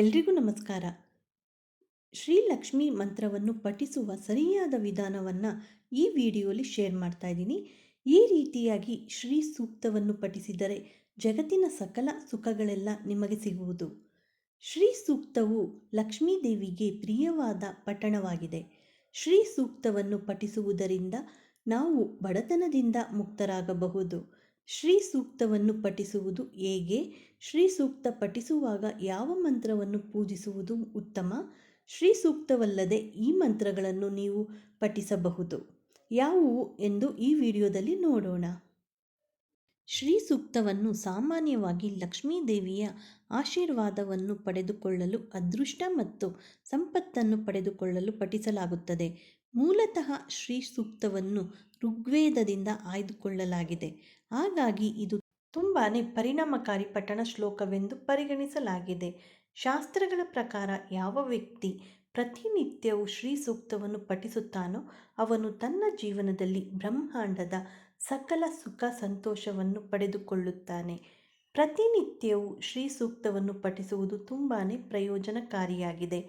ಎಲ್ರಿಗೂ ನಮಸ್ಕಾರ. ಶ್ರೀ ಲಕ್ಷ್ಮಿ ಮಂತ್ರವನ್ನು ಪಠಿಸುವ ಸರಿಯಾದ ವಿಧಾನವನ್ನು ಈ ವಿಡಿಯೋಲಿ ಶೇರ್ ಮಾಡ್ತಾ ಇದ್ದೀನಿ. ಈ ರೀತಿಯಾಗಿ ಶ್ರೀ ಸೂಕ್ತವನ್ನು ಪಠಿಸಿದರೆ ಜಗತ್ತಿನ ಸಕಲ ಸುಖಗಳೆಲ್ಲ ನಿಮಗೆ ಸಿಗುವುದು. ಶ್ರೀ ಸೂಕ್ತವು ಲಕ್ಷ್ಮೀದೇವಿಗೆ ಪ್ರಿಯವಾದ ಪಠಣವಾಗಿದೆ ಶ್ರೀ ಸೂಕ್ತವನ್ನು ಪಠಿಸುವುದರಿಂದ ನಾವು ಬಡತನದಿಂದ ಮುಕ್ತರಾಗಬಹುದು. ಶ್ರೀ ಸೂಕ್ತವನ್ನು ಪಠಿಸುವುದು ಹೇಗೆ? ಶ್ರೀ ಸೂಕ್ತ ಪಠಿಸುವಾಗ ಯಾವ ಮಂತ್ರವನ್ನು ಪೂಜಿಸುವುದು ಉತ್ತಮ? ಶ್ರೀ ಸೂಕ್ತವಲ್ಲದೆ ಈ ಮಂತ್ರಗಳನ್ನು ನೀವು ಪಠಿಸಬಹುದು. ಯಾವುವು ಎಂದು ಈ ವಿಡಿಯೋದಲ್ಲಿ ನೋಡೋಣ. ಶ್ರೀ ಸೂಕ್ತವನ್ನು ಸಾಮಾನ್ಯವಾಗಿ ಲಕ್ಷ್ಮೀ ದೇವಿಯ ಆಶೀರ್ವಾದವನ್ನು ಪಡೆದುಕೊಳ್ಳಲು, ಅದೃಷ್ಟ ಮತ್ತು ಸಂಪತ್ತನ್ನು ಪಡೆದುಕೊಳ್ಳಲು ಪಠಿಸಲಾಗುತ್ತದೆ. ಮೂಲತಃ ಶ್ರೀ ಸೂಕ್ತವನ್ನು ಋಗ್ವೇದದಿಂದ ಆಯ್ದುಕೊಳ್ಳಲಾಗಿದೆ. ಹಾಗಾಗಿ ಇದು ತುಂಬಾ ಪರಿಣಾಮಕಾರಿ ಪಠಣ ಶ್ಲೋಕವೆಂದು ಪರಿಗಣಿಸಲಾಗಿದೆ. ಶಾಸ್ತ್ರಗಳ ಪ್ರಕಾರ ಯಾವ ವ್ಯಕ್ತಿ ಪ್ರತಿನಿತ್ಯವೂ ಶ್ರೀ ಸೂಕ್ತವನ್ನು ಪಠಿಸುತ್ತಾನೋ ಅವನು ತನ್ನ ಜೀವನದಲ್ಲಿ ಬ್ರಹ್ಮಾಂಡದ ಸಕಲ ಸುಖ ಸಂತೋಷವನ್ನು ಪಡೆದುಕೊಳ್ಳುತ್ತಾನೆ. ಪ್ರತಿನಿತ್ಯವೂ ಶ್ರೀ ಸೂಕ್ತವನ್ನು ಪಠಿಸುವುದು ತುಂಬಾ ಪ್ರಯೋಜನಕಾರಿಯಾಗಿದೆ.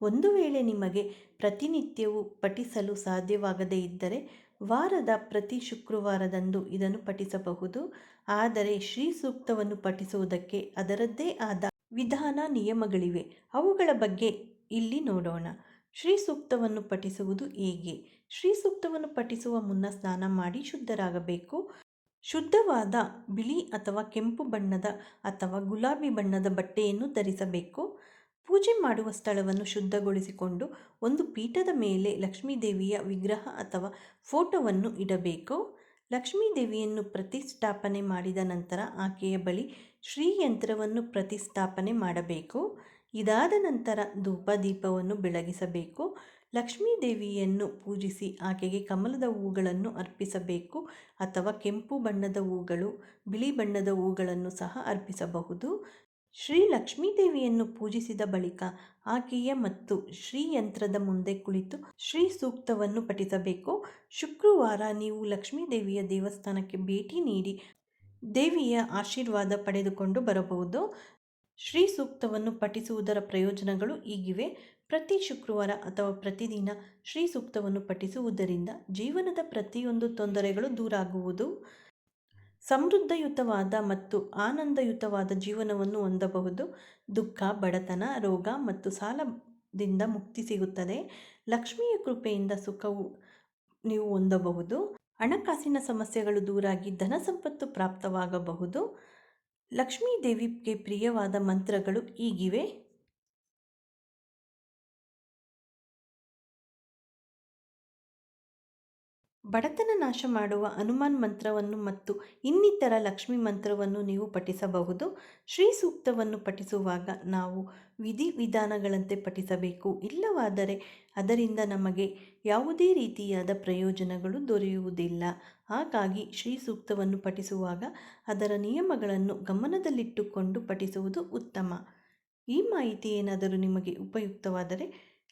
ಒಂದು ವೇಳೆ ನಿಮಗೆ ಪ್ರತಿನಿತ್ಯವೂ ಪಠಿಸಲು ಸಾಧ್ಯವಾಗದೇ ಇದ್ದರೆ ವಾರದ ಪ್ರತಿ ಶುಕ್ರವಾರದಂದು ಇದನ್ನು ಪಠಿಸಬಹುದು. ಆದರೆ ಶ್ರೀ ಸೂಕ್ತವನ್ನು ಪಠಿಸುವುದಕ್ಕೆ ಅದರದ್ದೇ ಆದ ವಿಧಾನ ನಿಯಮಗಳಿವೆ. ಅವುಗಳ ಬಗ್ಗೆ ಇಲ್ಲಿ ನೋಡೋಣ. ಶ್ರೀ ಸೂಕ್ತವನ್ನು ಪಠಿಸುವುದು ಹೇಗೆ? ಶ್ರೀ ಸೂಕ್ತವನ್ನು ಪಠಿಸುವ ಮುನ್ನ ಸ್ನಾನ ಮಾಡಿ ಶುದ್ಧರಾಗಬೇಕು. ಶುದ್ಧವಾದ ಬಿಳಿ ಅಥವಾ ಕೆಂಪು ಬಣ್ಣದ ಅಥವಾ ಗುಲಾಬಿ ಬಣ್ಣದ ಬಟ್ಟೆಯನ್ನು ಧರಿಸಬೇಕು. ಪೂಜೆ ಮಾಡುವ ಸ್ಥಳವನ್ನು ಶುದ್ಧಗೊಳಿಸಿಕೊಂಡು ಒಂದು ಪೀಠದ ಮೇಲೆ ಲಕ್ಷ್ಮೀದೇವಿಯ ವಿಗ್ರಹ ಅಥವಾ ಫೋಟೋವನ್ನು ಇಡಬೇಕು. ಲಕ್ಷ್ಮೀದೇವಿಯನ್ನು ಪ್ರತಿಷ್ಠಾಪನೆ ಮಾಡಿದ ನಂತರ ಆಕೆಯ ಬಳಿ ಶ್ರೀಯಂತ್ರವನ್ನು ಪ್ರತಿಷ್ಠಾಪನೆ ಮಾಡಬೇಕು. ಇದಾದ ನಂತರ ಧೂಪ ದೀಪವನ್ನು ಬೆಳಗಿಸಬೇಕು. ಲಕ್ಷ್ಮೀದೇವಿಯನ್ನು ಪೂಜಿಸಿ ಆಕೆಗೆ ಕಮಲದ ಹೂಗಳನ್ನು ಅರ್ಪಿಸಬೇಕು ಅಥವಾ ಕೆಂಪು ಬಣ್ಣದ ಹೂಗಳು, ಬಿಳಿ ಬಣ್ಣದ ಹೂಗಳನ್ನು ಸಹ ಅರ್ಪಿಸಬಹುದು. ಶ್ರೀ ಲಕ್ಷ್ಮೀದೇವಿಯನ್ನು ಪೂಜಿಸಿದ ಬಳಿಕ ಆಕೆಯ ಮತ್ತು ಶ್ರೀ ಯಂತ್ರದ ಮುಂದೆ ಕುಳಿತು ಶ್ರೀ ಸೂಕ್ತವನ್ನು ಪಠಿಸಬೇಕು. ಶುಕ್ರವಾರ ನೀವು ಲಕ್ಷ್ಮೀದೇವಿಯ ದೇವಸ್ಥಾನಕ್ಕೆ ಭೇಟಿ ನೀಡಿ ದೇವಿಯ ಆಶೀರ್ವಾದ ಪಡೆದುಕೊಂಡು ಬರಬಹುದು. ಶ್ರೀ ಸೂಕ್ತವನ್ನು ಪಠಿಸುವುದರ ಪ್ರಯೋಜನಗಳು ಈಗಿವೆ. ಪ್ರತಿ ಶುಕ್ರವಾರ ಅಥವಾ ಪ್ರತಿದಿನ ಶ್ರೀ ಸೂಕ್ತವನ್ನು ಪಠಿಸುವುದರಿಂದ ಜೀವನದ ಪ್ರತಿಯೊಂದು ತೊಂದರೆಗಳು ದೂರಾಗುವುದು ಸಮೃದ್ಧಯುತವಾದ ಮತ್ತು ಆನಂದಯುತವಾದ ಜೀವನವನ್ನು ಹೊಂದಬಹುದು. ದುಃಖ, ಬಡತನ, ರೋಗ ಮತ್ತು ಸಾಲದಿಂದ ಮುಕ್ತಿ ಸಿಗುತ್ತದೆ. ಲಕ್ಷ್ಮಿಯ ಕೃಪೆಯಿಂದ ಸುಖವು ನೀವು ಹೊಂದಬಹುದು. ಹಣಕಾಸಿನ ಸಮಸ್ಯೆಗಳು ದೂರಾಗಿ ಧನ ಸಂಪತ್ತು ಪ್ರಾಪ್ತವಾಗಬಹುದು. ಲಕ್ಷ್ಮೀ ದೇವಿಗೆ ಪ್ರಿಯವಾದ ಮಂತ್ರಗಳು ಈಗಿವೆ. ಬಡತನ ನಾಶ ಮಾಡುವ ಹನುಮಾನ್ ಮಂತ್ರವನ್ನು ಮತ್ತು ಇನ್ನಿತರ ಲಕ್ಷ್ಮಿ ಮಂತ್ರವನ್ನು ನೀವು ಪಠಿಸಬಹುದು. ಶ್ರೀ ಸೂಕ್ತವನ್ನು ಪಠಿಸುವಾಗ ನಾವು ವಿಧಿ ವಿಧಾನಗಳಂತೆ ಪಠಿಸಬೇಕು. ಇಲ್ಲವಾದರೆ ಅದರಿಂದ ನಮಗೆ ಯಾವುದೇ ರೀತಿಯಾದ ಪ್ರಯೋಜನಗಳು ದೊರೆಯುವುದಿಲ್ಲ. ಹಾಗಾಗಿ ಶ್ರೀ ಸೂಕ್ತವನ್ನು ಪಠಿಸುವಾಗ ಅದರ ನಿಯಮಗಳನ್ನು ಗಮನದಲ್ಲಿಟ್ಟುಕೊಂಡು ಪಠಿಸುವುದು ಉತ್ತಮ. ಈ ಮಾಹಿತಿ ಏನಾದರೂ ನಿಮಗೆ ಉಪಯುಕ್ತವಾದರೆ